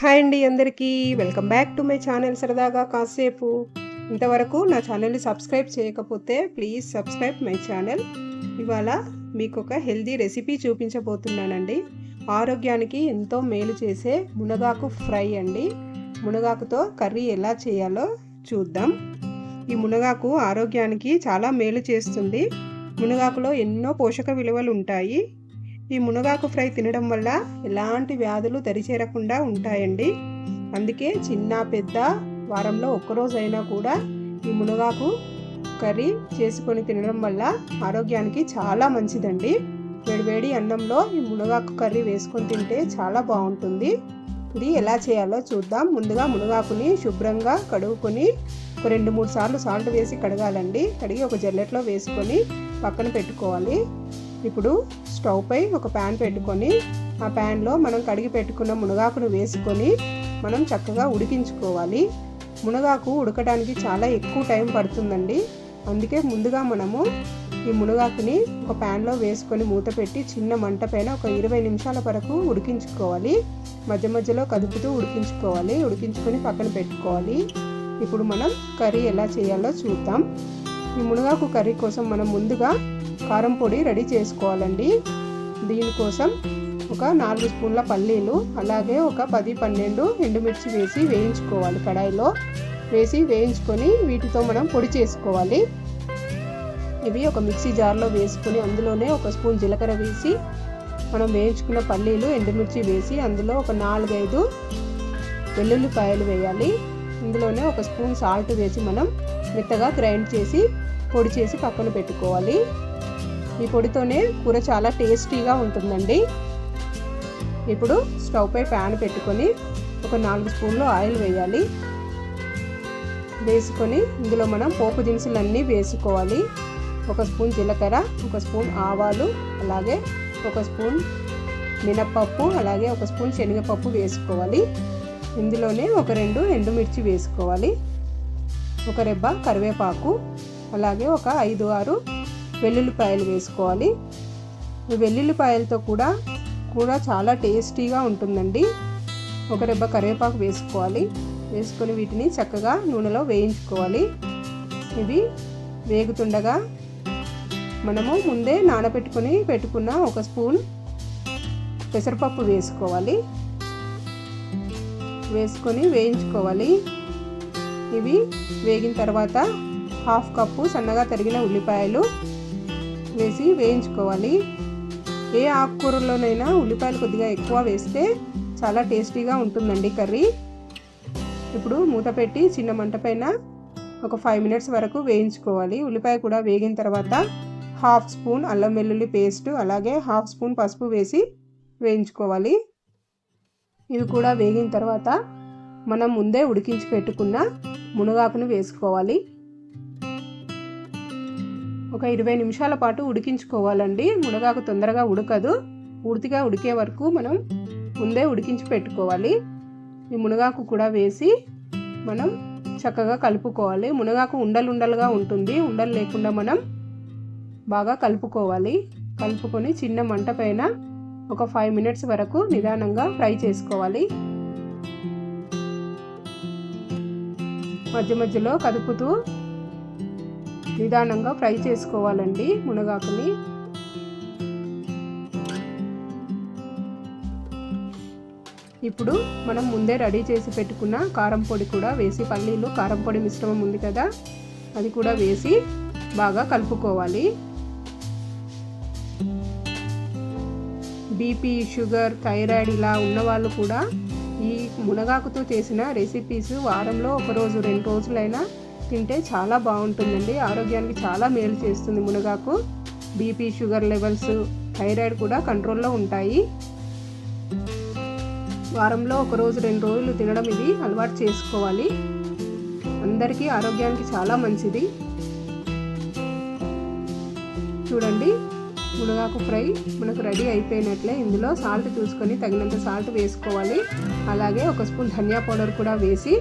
Hi అండి అందరికీ. Welcome back to my channel సరదాగా కాసేపు. ఇంతవరకు నా ఛానల్ని సబ్స్క్రైబ్ చేయకపోతే ప్లీజ్ సబ్స్క్రైబ్ మై ఛానల్. ఇవాళ మీకు ఒక హెల్దీ రెసిపీ చూపించబోతున్నానండి. ఆరోగ్యానికి ఎంతో మేలు చేసే మునగాకు ఫ్రై అండి. మునగాకుతో కర్రీ ఎలా చేయాలో చూద్దాం. ఈ మునగాకు ఆరోగ్యానికి చాలా మేలు చేస్తుంది. మునగాకులో ఎన్నో పోషక విలువలు ఉంటాయి. ఈ మునగాకు ఫ్రై తినడం వల్ల ఎలాంటి వ్యాధులు దరిచేరకుండా ఉంటాయండి. అందుకే చిన్న పెద్ద వారంలో ఒక్కరోజైనా కూడా ఈ మునగాకు కర్రీ చేసుకొని తినడం వల్ల ఆరోగ్యానికి చాలా మంచిదండి. వేడివేడి అన్నంలో ఈ మునగాకు కర్రీ వేసుకొని తింటే చాలా బాగుంటుంది. ఇది ఎలా చేయాలో చూద్దాం. ముందుగా మునగాకుని శుభ్రంగా కడుగుకొని ఒక రెండు మూడు సార్లు సాల్ట్ వేసి కడగాలండి. కడిగి ఒక జల్లెట్లో వేసుకొని పక్కన పెట్టుకోవాలి. ఇప్పుడు స్టవ్ పై ఒక ప్యాన్ పెట్టుకొని ఆ ప్యాన్లో మనం కడిగి పెట్టుకున్న మునగాకును వేసుకొని మనం చక్కగా ఉడికించుకోవాలి. మునగాకు ఉడకడానికి చాలా ఎక్కువ టైం పడుతుందండి. అందుకే ముందుగా మనము ఈ మునగాకుని ఒక ప్యాన్లో వేసుకొని మూత పెట్టి చిన్న మంట పైన ఒక ఇరవై నిమిషాల వరకు ఉడికించుకోవాలి. మధ్య మధ్యలో కదుపుతూ ఉడికించుకోవాలి. ఉడికించుకొని పక్కన పెట్టుకోవాలి. ఇప్పుడు మనం కర్రీ ఎలా చేయాలో చూద్దాం. ఈ మునగాకు కర్రీ కోసం మనం ముందుగా కారం పొడి రెడీ చేసుకోవాలండి. దీనికోసం ఒక నాలుగు స్పూన్ల పల్లీలు అలాగే ఒక పది పన్నెండు ఎండుమిర్చి వేసి వేయించుకోవాలి కడాయిలో. వేసి వేయించుకొని వీటితో మనం పొడి చేసుకోవాలి. ఇవి ఒక మిక్సీ జార్లో వేసుకొని అందులోనే ఒక స్పూన్ జీలకర్ర వేసి మనం వేయించుకున్న పల్లీలు ఎండుమిర్చి వేసి అందులో ఒక నాలుగైదు వెల్లుల్లిపాయలు వేయాలి. ఇందులోనే ఒక స్పూన్ సాల్ట్ వేసి మనం మెత్తగా గ్రైండ్ చేసి పొడి చేసి పక్కన పెట్టుకోవాలి. ఈ పొడితోనే కూర చాలా టేస్టీగా ఉంటుందండి. ఇప్పుడు స్టవ్ పై ప్యాన్ పెట్టుకొని ఒక నాలుగు స్పూన్లు ఆయిల్ వేయాలి. వేసుకొని ఇందులో మనం పోపు దినుసులన్నీ వేసుకోవాలి. ఒక స్పూన్ జీలకర్ర ఒక స్పూన్ ఆవాలు అలాగే ఒక స్పూన్ మినప్పప్పు అలాగే ఒక స్పూన్ శనగపప్పు వేసుకోవాలి. ఇందులోనే ఒక రెండు ఎండుమిర్చి వేసుకోవాలి. ఒక రెబ్బ కరివేపాకు అలాగే ఒక ఐదు ఆరు వెల్లుల్లిపాయలు వేసుకోవాలి. వెల్లుల్లిపాయలతో కూడా కూడా చాలా టేస్టీగా ఉంటుందండి. ఒక రెబ్బ కరివేపాకు వేసుకోవాలి. వేసుకొని వీటిని చక్కగా నూనెలో వేయించుకోవాలి. ఇవి వేగుతుండగా మనము ముందే నానబెట్టుకొని పెట్టుకున్న ఒక స్పూన్ పెసరపప్పు వేసుకోవాలి. వేసుకొని వేయించుకోవాలి. ఇవి వేగిన తర్వాత హాఫ్ కప్పు సన్నగా తరిగిన ఉల్లిపాయలు వేసి వేయించుకోవాలి. ఏ ఆకుకూరలోనైనా ఉల్లిపాయలు కొద్దిగా ఎక్కువ వేస్తే చాలా టేస్టీగా ఉంటుందండి కర్రీ. ఇప్పుడు మూత పెట్టి చిన్న మంట పైన ఒక ఫైవ్ మినిట్స్ వరకు వేయించుకోవాలి. ఉల్లిపాయ కూడా వేగిన తర్వాత హాఫ్ స్పూన్ అల్లం వెల్లుల్లి పేస్ట్ అలాగే హాఫ్ స్పూన్ పసుపు వేసి వేయించుకోవాలి. ఇవి కూడా వేగిన తర్వాత మనం ముందే ఉడికించి పెట్టుకున్న మునగాకును వేసుకోవాలి. ఒక ఇరవై నిమిషాల పాటు ఉడికించుకోవాలండి. మునగాకు తొందరగా ఉడకదు. పూర్తిగా ఉడికే వరకు మనం ముందే ఉడికించి పెట్టుకోవాలి. ఈ మునగాకు కూడా వేసి మనం చక్కగా కలుపుకోవాలి. మునగాకు ఉండలు ఉండలుగా ఉంటుంది. ఉండలు లేకుండా మనం బాగా కలుపుకోవాలి. కలుపుకొని చిన్న మంట పైన ఒక ఫైవ్ మినిట్స్ వరకు నిదానంగా ఫ్రై చేసుకోవాలి. మధ్య మధ్యలో కదుపుతూ నిదానంగా ఫ్రై చేసుకోవాలండి మునగాకుని. ఇప్పుడు మనం ముందే రెడీ చేసి పెట్టుకున్న కారం పొడి కూడా వేసి పల్లీలు కారం పొడి మిశ్రమం ఉంది కదా అది కూడా వేసి బాగా కలుపుకోవాలి. బీపీ షుగర్ థైరాయిడ్ ఇలా ఉన్నవాళ్ళు కూడా ఈ మునగాకుతో చేసిన రెసిపీస్ వారంలో ఒక రోజు రెండు రోజులైనా తింటే చాలా బాగుంటుందండి. ఆరోగ్యానికి చాలా మేలు చేస్తుంది మునగాకు. బీపీ షుగర్ లెవెల్స్ థైరాయిడ్ కూడా కంట్రోల్లో ఉంటాయి. వారంలో ఒక రోజు రెండు రోజులు తినడం ఇది అలవాటు చేసుకోవాలి. అందరికీ ఆరోగ్యానికి చాలా మంచిది. చూడండి మునగాకు ఫ్రై మనకు రెడీ అయిపోయినట్లే. ఇందులో సాల్ట్ చూసుకొని తగినంత సాల్ట్ వేసుకోవాలి. అలాగే ఒక స్పూన్ ధనియా పౌడర్ కూడా వేసి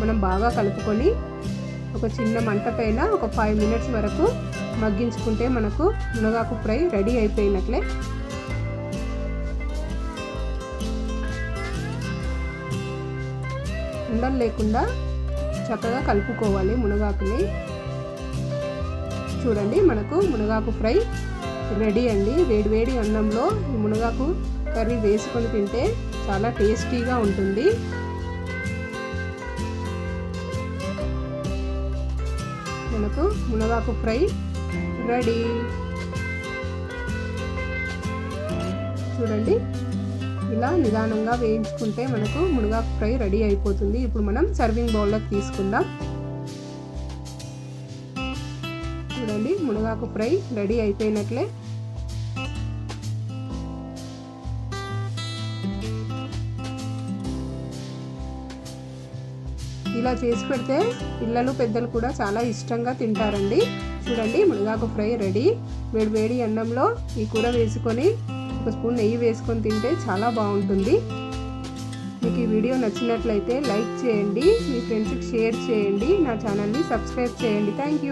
మనం బాగా కలుపుకొని ఒక చిన్న మంట పైన ఒక ఫైవ్ మినిట్స్ వరకు మగ్గించుకుంటే మనకు మునగాకు ఫ్రై రెడీ అయిపోయినట్లే. ఉండలు లేకుండా చక్కగా కలుపుకోవాలి మునగాకుని. చూడండి మనకు మునగాకు ఫ్రై రెడీ అండి. వేడివేడి అన్నంలో ఈ మునగాకు కర్రీ వేసుకొని తింటే చాలా టేస్టీగా ఉంటుంది. మనకు మునగాకు ఫ్రై రెడీ. చూడండి ఇలా నిదానంగా వేయించుకుంటే మనకు మునగాకు ఫ్రై రెడీ అయిపోతుంది. ఇప్పుడు మనం సర్వింగ్ బౌల్లోకి తీసుకుందాం. చూడండి మునగాకు ఫ్రై రెడీ అయిపోయినట్లే. ఇలా చేసి పెడితే పిల్లలు పెద్దలు కూడా చాలా ఇష్టంగా తింటారండి. చూడండి మునగాకు ఫ్రై రెడీ. వేడి వేడి అన్నంలో ఈ కూర వేసుకొని ఒక స్పూన్ నెయ్యి వేసుకొని తింటే చాలా బాగుంటుంది. మీకు ఈ వీడియో నచ్చినట్లయితే లైక్ చేయండి మీ ఫ్రెండ్స్కి షేర్ చేయండి నా ఛానల్ని సబ్స్క్రైబ్ చేయండి. Thank you.